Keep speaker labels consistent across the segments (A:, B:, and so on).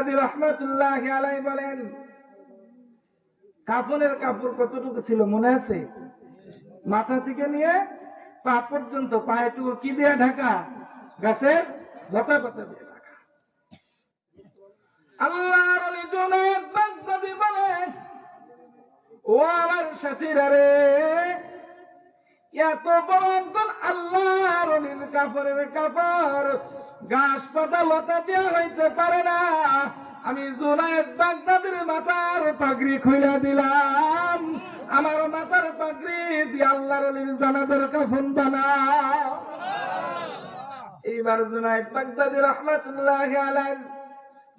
A: বাগদাদি রহমতুল্লাহ আলাই বলেন, কাফনের কাপড় কতটুকু ছিল মনে আছে? মাথা থেকে নিয়ে পা পর্যন্ত, পায়েটুকু কি দিয়ে ঢাকা? গাছের লতা পাতা দিয়ে কাপড়ের কাপড় গাছ দেওয়া হইতে পারে না। আমি জুনায়েদ বাগদাদের মাথার পাগড়ি খুইলা দিলাম। আমার মাথার পাগড়ি দিয়ে আল্লাহর জানাজার কাফন বানা এইবার রহমাতুল্লাহ আলাইহি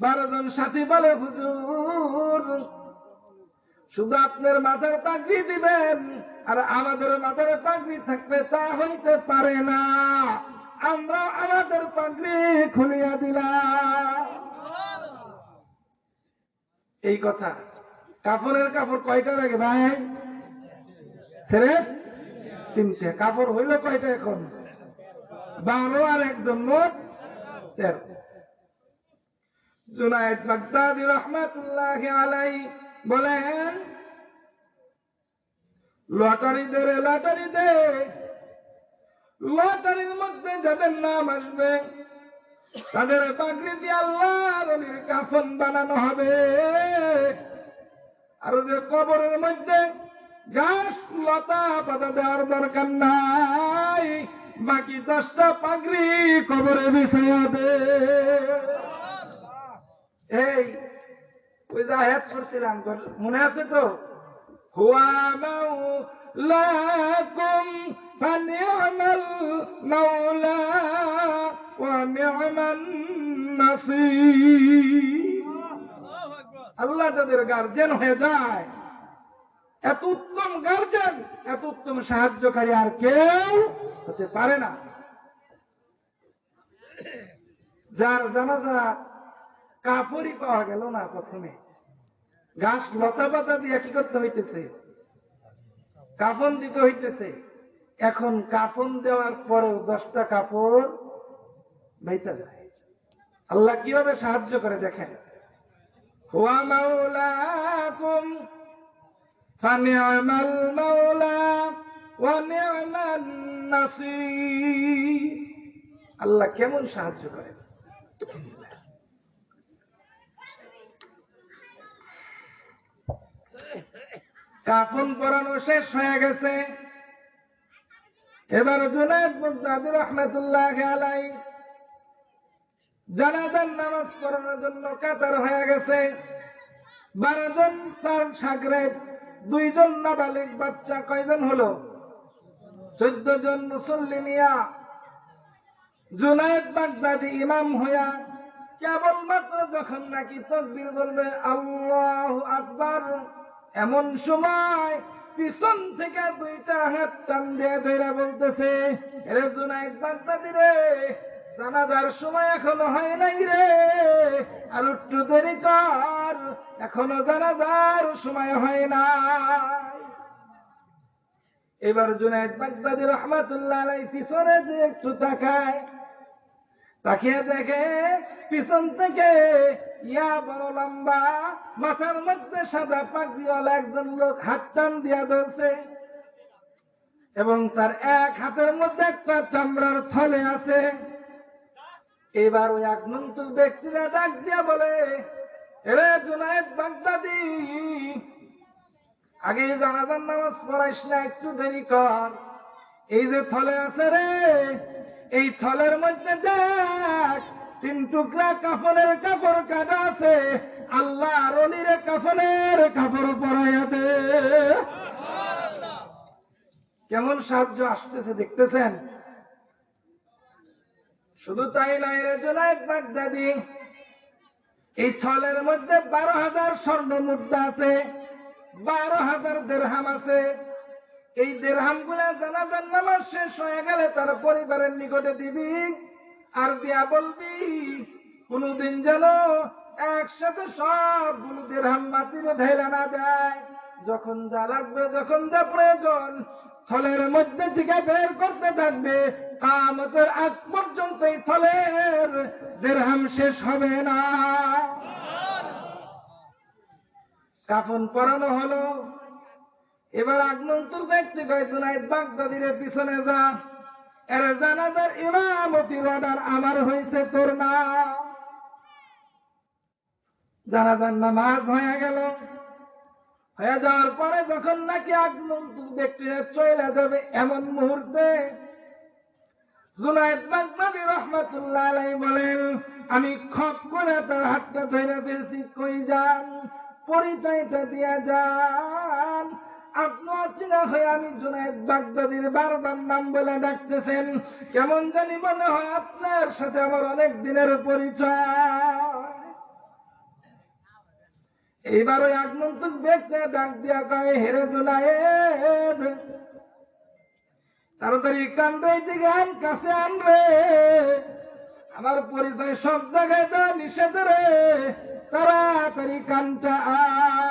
A: বারো জন সাথী বলে, হুজুর, শুধু আপনার মাথার পাগড়ি দিবেন, আর আমাদের মাথার পাগড়ি থাকবে তা হইতে পারে না। আমরা আমাদের পাগড়ি খুলিয়া দিলাম। এই কথা। কাপড়ের কাপড় কয়টা লাগে ভাই? ছেড়ে তিনটে। কাপড় হইল কয়টা এখন? বারো আর একজন মোট তেরো। জুনায়েদ বাগদাদি রহমাতুল্লাহ আলাই বলেন লটারি দে রে লটারি দে লটারির মধ্যে যাদের নাম আসবে, তাদের পাগড়ি দিয়ে আল্লাহর অলির কাফন বানানো হবে। আর যে কবরের মধ্যে গাছ লতা, পাতা দেওয়ার দরকার নাই। বাকি দশটা পাগড়ি কবরে বিছাইয়া দে। এই, ওই যে আয়াত করছিলাম মনে আছে তো? হুয়া মাওলাকুম ফানি'মাল মাওলা ওয়া নি'মান নাসীর আল্লাহ যাদের গার্জেন হয়ে যায়, এত উত্তম গার্জেন এত উত্তম সাহায্যকারী আর কেউ হতে পারে না। যার জানাজা কাপড়ই পাওয়া গেল না প্রথমে। ঘাস লতা পাতা দিয়ে কি করতে হইতেছে? কাফন দিতে হইতেছে। এখন কাফন দেওয়ার পরেও দশটা কাপড় বেচা যায়। আল্লাহ কীভাবে সাহায্য করে দেখেন? আল্লাহ কেমন সাহায্য করেন কাফন পরানো শেষ হয়ে গেছে। এবার জুনায়দ মুগদাদি রহমতুল্লাহ আলাই জানাজার নামাজ পড়ানোর জন্য কাতার হয়ে গেছে। বারো জন তার সাগরে দুইজন নাবালিক বাচ্চা কয়জন হলো? চোদ্দ জন মুসল্লি নিয়া জুনায়দ বাগদাদি ইমাম হইয়া কেবলমাত্র যখন নাকি তকবির বলবে, আল্লাহ আকবার, এমন সময় পিছন থেকে দুইটা হাত টান দিয়ে ধরে বলতেছে রে জুনাইদ বাগদাদি রে, জানাজার সময় এখনও হয় নাই রে, আর একটু দেরি কর, এখনও জানাজার সময় হয় না এবার জুনাইদ বাগদাদি রহমাতুল্লাহ আলাই পিছনে যে একটু তাকায়, তাকিয়ে দেখে পিছন থেকে ইয়া বড় লম্বা, মাথার মধ্যে সাদা পাগড়িওয়ালা একজন লোক হাত টান দিয়া ধরছে এবং তার এক হাতের মধ্যে একটা চামড়ার থলে আছে। এবার ওই আগমন্তুক ব্যক্তিরা ডাক দিয়া বলে, এরে জুনায়েদ বাগদাদি, আগে জানাজার নামাজ পড়াইস না, একটু দেরি কর। এই যে থলে আছে রে, এই থলের মধ্যে দেখ তিন টুকরা কাফনের কাপড় কাটা আছে আল্লাহ রলিরে কাফনের কাপড় পরাইয়া দে। কেমন সাহায্য আসতেছে দেখতেছেন? শুধু তাই নাই রে জোনায়েদ বাগদাদি, এই ছলের মধ্যে বারো হাজার স্বর্ণ মুদ্রা আছে, বারো হাজার দেড়হাম আছে। এই দেড়হামগুলা জানাজার নামাজ শেষ হয়ে গেলে তার পরিবারের নিকটে দিবি। আর দিয়া বলবি, কোনদিন যেন একসাথে সবগুলো দেড়হাম মাটিরে ঢেলে না দেয়। যখন যা লাগবে, যখন যা প্রয়োজন, থলের মধ্যে থেকে বের করতে থাকবে। কামতের আগ পর্যন্ত এই থলের দেড়হাম শেষ হবে না। কাফন পরানো হলো। এবার আগমন্তুর ব্যক্তি কয়, জুনাইদ বাগদাদির পিছনে যা। এর জানাজার ইমামতির অর্ডার আমার হয়েছে তোর না জানাজার নামাজ হয়ে গেল। হয়ে যাওয়ার পরে যখন নাকি আগমন্তুর ব্যক্তিরা চলে যাবে এমন মুহূর্তে জুনাইদ বাগদাদি রহমাতুল্লাহ আলাইহি বলেন, আমি খপ করে তার হাতটা ধরে ফেলছি, কই যান? পরিচয়টা দিয়া যান। আপনার চিনা হয়ে আমি জুনাইদ বাগদাদির বারবার নাম বলে ডাকতেছেন। কেমন জানি মনে হয় আপনার সাথে আমার অনেক দিনের পরিচয়। এইবার ওই আগমন্তুক ব্যক্তি ডাক দিয়া কয়, হেরে জুনাইদ তাড়াতাড়ি কান্ড দিকে আন, কাছে আনবে আমার পরিচয় সব জায়গায় তো নিষেধ রে। তাড়াতাড়ি কানটা আন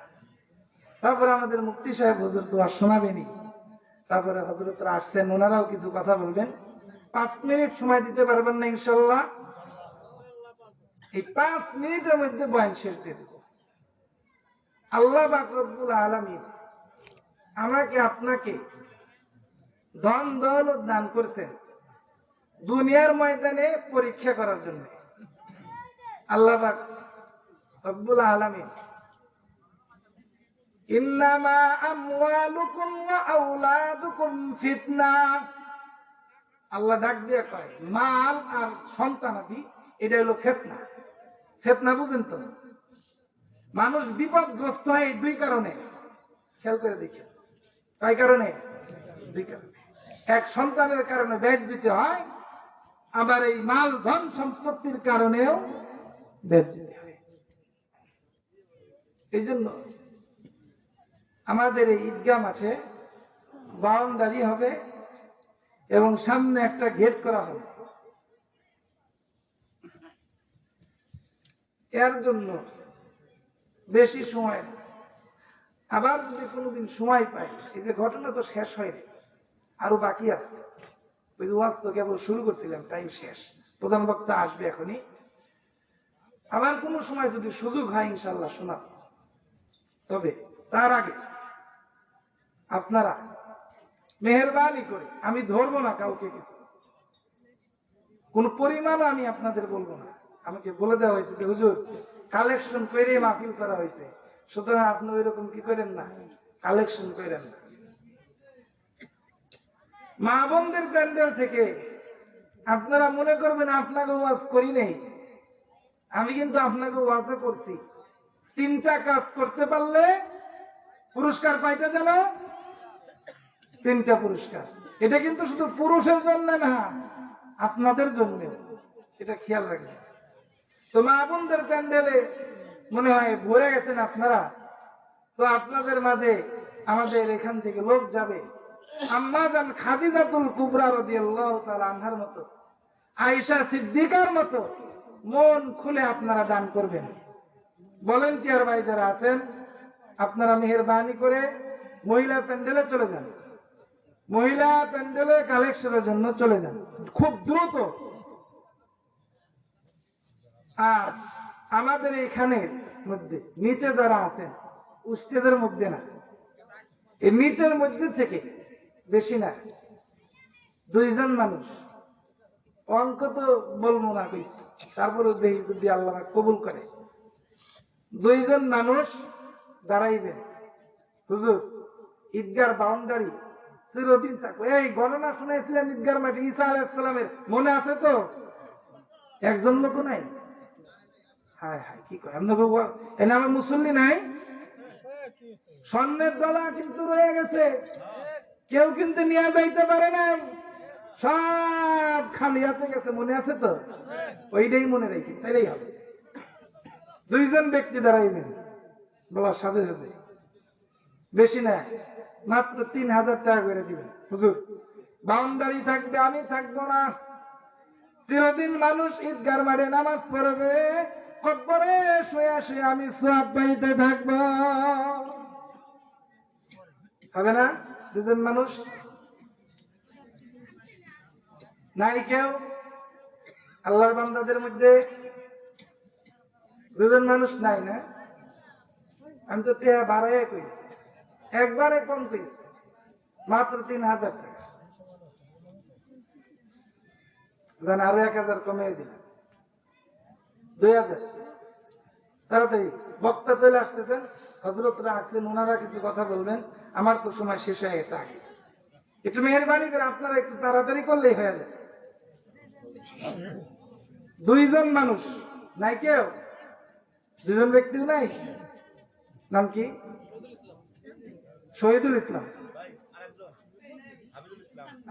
A: তারপরে আমাদের মুক্তি সাহেব হজরত ওয়াজ শোনাবেনি তারপরে হজরতরা আসছেন ওনারাও কিছু কথা বলবেন। পাঁচ মিনিট সময় দিতে পারবেন না ইনশাল্লাহ এই পাঁচ মিনিটের মধ্যে বয়ান শেষ দিয়ে দেব। আল্লাহ বাকরবুল আলমীর আমাকে, আপনাকে ধন দৌলত দান করছেন দুনিয়ার ময়দানে পরীক্ষা করার জন্য। আল্লাহ রব্বুল আলামিন আমওয়ালুকুম ওয়া আওলাদুকুম ফিতনা। আল্লাহ ডাক দিয়ে কয়, মাল আর সন্তানাদি এটা হলো ফেতনা। ফেতনা বুঝেন তো? মানুষ বিপদগ্রস্ত হয় দুই কারণে। খেয়াল করে দেখেন। কয় কারণে? দুই কারণে। এক, সন্তানের কারণে ব্যাগ দিতে হয়, আবার এই মাল ধন সম্পত্তির কারণেও ব্যাগ দিতে হয়। এই জন্য আমাদের এই ঈদগাহ মাঠে বাউন্ডারি হবে এবং সামনে একটা গেট করা হবে। এর জন্য বেশি সময় আবার যদি কোনোদিন সময় পাই, এই যে ঘটনা তো শেষ হয়নি, আরও বাকি আছে। ওই ওয়াজ তো কেবল শুরু করছিলাম টাইম শেষ। প্রধান বক্তা আসবে এখনই। আবার কোনো সময় যদি সুযোগ হয়, ইনশাল্লাহ শোনাব। তবে তার আগে আপনারা মেহরবানি করে, আমি ধরবো না কাউকে কিছু। কোন পরিমাণও আমি আপনাদের বলব না। আমাকে বলে দেওয়া হয়েছে যে, হুজুর কালেকশন করে মাহফিল করা হয়েছে। সুতরাং আপনি ওই রকম কি করেন না? কালেকশন করেন না। মা বোনদের প্যান্ডেল থেকে আপনারা মনে করবেন আপনাকে ওয়াজ করি নেই। আমি কিন্তু আপনাকে ওয়াজও করছি। তিনটা কাজ করতে পারলে পুরস্কার পাইটা জানো তিনটা পুরস্কার। এটা কিন্তু শুধু পুরুষের জন্য না, আপনাদের জন্য এটা খেয়াল রাখবেন। তো মা বোনদের প্যান্ডেলে মনে হয় ভরে গেছেন আপনারা? তো আপনাদের মাঝে আমাদের এখান থেকে লোক যাবে। আম্মা যান খাদিজাতুল কুবরা রাদিয়াল্লাহু তাআলা আনহার মতো, আয়েশা সিদ্দিকার মতো মন খুলে আপনারা দান করবেন। ভলেন্টিয়ার ভাই যারা আছেন? আপনারা মেহরবানি করে মহিলা প্যান্ডেলে চলে যান। মহিলা প্যান্ডেলে কালেকশনের জন্য চলে যান। খুব দ্রুত। আর আমাদের এখানের মধ্যে, নিচে যারা আছেন উস্টেদের মধ্যে না। এই নিচের মধ্যে থেকে বেশি না। দুইজন মানুষ। অঙ্ক তো বলব না কইছি তারপরে দেখি যদি আল্লাহ কবুল করে। দুইজন মানুষ দাঁড়াইবেন। হুজুর, ঈদগার বাউন্ডারি চিরদিন থাকব। এই গণনা শুনেছিলেন ঈদগার মাঠে, ঈসা আলাইসালামের মনে আছে তো? একজন লোক নাই? মুসল্লি নাই? স্বর্ণের কিন্তু রয়ে গেছে। কেউ কিন্তু নিয়ে যাইতে পারে নাই। সব খালি গেছে, মনে আছে তো? ওইটাই মনে রাখি, তাইলেই হবে। দুইজন ব্যক্তি দাঁড়াইবেন। বলার সাথে সাথে। বেশি না, মাত্র তিন হাজার টাকা করে দিবেন। হুজুর, বাউন্ডারি থাকবে, আমি থাকব না। চিরদিন মানুষ ঈদগার মাঠে নামাজ পড়বে কব্বরে শুয়ে শুয়ে আমি সব পাইতে থাকব। হবে না? দুজন মানুষ? নাই কেউ? আল্লাহর বান্দাদের মধ্যে দুজন মানুষ নাই না? আমি তো টেয়া বাড়াইয়া কই। একবারে কম কইছি মাত্র তিন হাজার টাকা। আরও এক হাজার কমিয়ে দিলাম। দুই হাজার। তাড়াতাড়ি, বক্তা চলে আসতেছেন হজরতরা আসলেন ওনারা কিছু কথা বলবেন। আমার তো সময় শেষ হয়ে গেছে আগে। একটু মেহরবানি করে আপনারা একটু তাড়াতাড়ি করলেই হয়ে যায়। দুইজন মানুষ, নাই কেউ? দুজন ব্যক্তিও নাই? নাম কি? শহীদুল ইসলাম।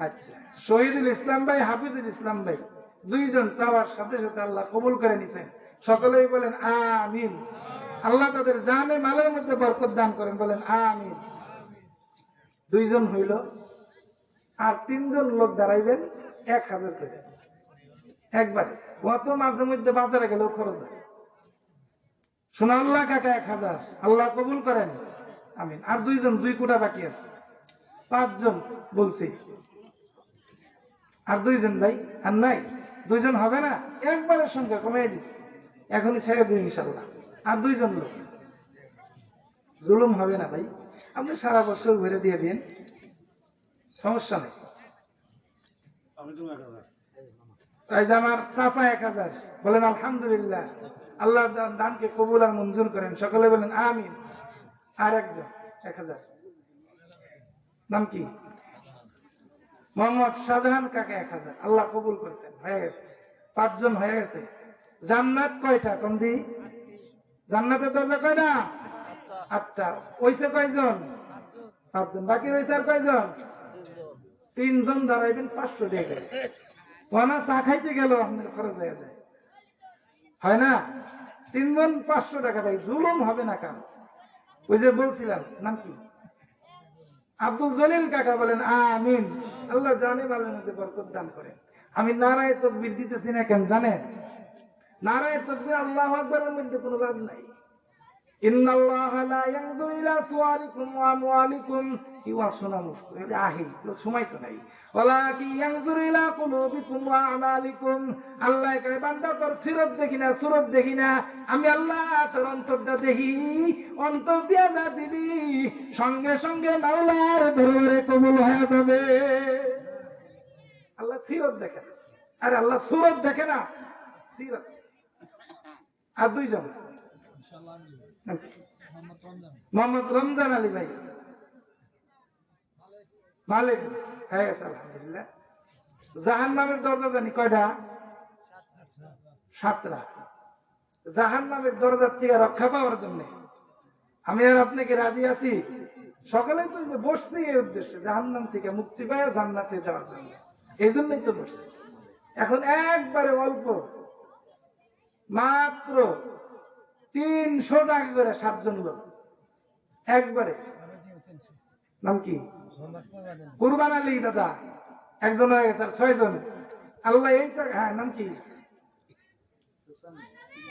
A: আচ্ছা শহীদুল ইসলাম ভাই, হাফিজুল ইসলাম ভাই, দুইজন চাওয়ার সাথে সাথে আল্লাহ কবুল করে নিছেন। সকলেই বলেন, আমিন। আল্লাহ তাদের জানে, মালের মধ্যে বরকত দান করেন, বলেন, আমিন। দুইজন হইল, আর তিনজন লোক দাঁড়াইবেন, এক হাজার করে। একবারে, অত মাঝে মধ্যে বাজারে গেলেও খরচ হয়। শোনা আল্লাহ কাকা এক হাজার। আল্লাহ কবুল করেন। আমিন। আর দুইজন দুই কোটা বাকি আছে। পাঁচজন বলছি। আর দুইজন ভাই? আর নাই? দুইজন হবে না? একবারের সঙ্গে কমিয়ে দিছি। এখনই ছেড়ে দিন ইনশাল্লাহ আর দুইজন লোক? জুলুম হবে না ভাই। আপনি সারা বছর ঘুরে দিয়ে দিন সমস্যা নেই। আমার চাচা এক হাজার। বলেন আলহামদুলিল্লাহ। আল্লাহ দান- দানকে কবুল আর মঞ্জুর করেন। সকলে বলেন, আমিন। আর একজন, এক হাজার। নাম কি? মোহাম্মদ শাহজাহান কাকা এক হাজার। আল্লাহ কবুল করছেন, হয়ে গেছে। পাঁচজন হয়ে গেছে। জান্নাত কয়টা? কম দি জান্নাতের দরজা কয়টা আটটা। ওইসে কয়জন? পাঁচজন। বাকি রয়েছে আর কয়জন? তিনজন। দাঁড়াইবেন, পাঁচশো টাকা। ওনা চা খাইতে গেল, আপনার খরচ হয়ে যায়। হয় না? তিনজন পাঁচশো টাকা ভাই জুলুম হবে না কাজ ওই যে বলছিলাম, নাম কি? আব্দুল জলিল কাকা বলেন, আমিন। আল্লাহ জানে মালের মধ্যে বরকত দান করেন। আমি নারায় তকবির দিতেছি না কেন জানেন? নারায় তকবির আল্লাহ আকবরের মধ্যে কোনো লাভ নাই। নাই। আল্লাহ দেখি না দেখি না। আমি আল্লাহ তোর অন্তরটা দেখি, অন্তর দিয়া যা দিবি, সঙ্গে সঙ্গে মাওলার দরবারে কবুল হয়ে যাবে। আল্লাহ সিরত দেখে না। আরে আল্লাহ সুরত দেখে না। সিরত। আর দুইজন? মোহাম্মদ রমজান আলী ভাই। মালিক। হয়ে, আলহামদুলিল্লাহ। জাহান নামের দরজা জানি কয়টা? সাতটা। জাহান নামের দরজার থেকে রক্ষা পাওয়ার জন্য। আমি আর আপনাকে রাজি আছি? সকালে তো বসছি এই উদ্দেশ্যে জাহান নাম থেকে মুক্তি পায় জান্নাতে যাওয়ার জন্য। এই জন্যই তো বসছি। এখন একবারে অল্প। মাত্র তিনশো টাকা করে সাতজন লোক। একবারে। নাম কি? কুরবান আলী, দাদা। একজন হয়ে গেছে আর ছয়জন। আল্লাহ এই টাকা হ্যাঁ নাম কি?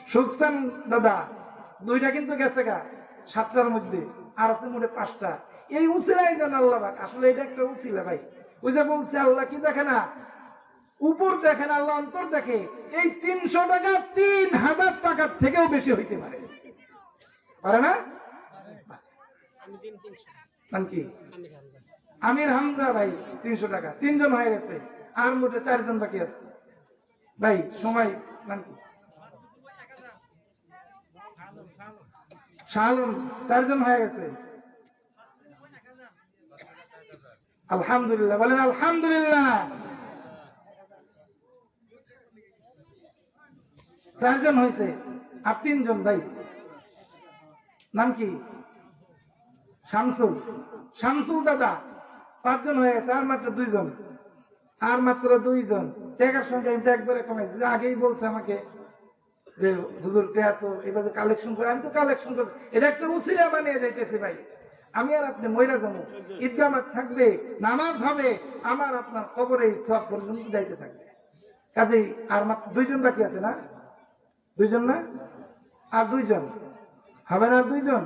A: সুকসান, দাদা। দুইটা কিন্তু গেছে গা, সাতটার মধ্যে। আর আছে মোটে পাঁচটা। এই উসিলাই যেন আল্লাহ আসলে এটা একটা উসিলা ভাই। ওই যে বলছে, আল্লাহ কি দেখে না? উপর দেখেন আল্লাহ, অন্তর দেখে। এই তিনশো টাকা তিন হাজার টাকার থেকেও বেশি হইতে পারে। পারে না? আমির হামজা ভাই, তিনশো টাকা। তিনজন হয়ে গেছে। আর মোটে চারজন বাকি আছে। ভাই, সময়, নাম কি? শাহালম চারজন হয়ে গেছে। আলহামদুলিল্লাহ, বলেন আলহামদুলিল্লাহ। চারজন হয়েছে আর তিনজন ভাই। নাম কি? শামসুল। শামসুল দাদা, পাঁচজন হয়ে গেছে আর মাত্র দুইজন। আর মাত্র দুইজন। টাকার সংখ্যা কিন্তু একবারে যে আগেই বলছে আমাকে যে, হুজুর, টেয়া তো এভাবে কালেকশন করে, আমি তো কালেকশন করি এটা একটা উসিলা বানিয়ে যাইতেছি ভাই। আমি আর আপনি মহিলা যাব। ঈদগাহ মাঠ থাকবে, নামাজ হবে, আমার আপনার কবরে সব পর্যন্ত যাইতে থাকবে। কাজেই আর মাত্র দুইজন বাকি আছে না? দুইজন না? আর দুইজন? হবে না আর দুইজন?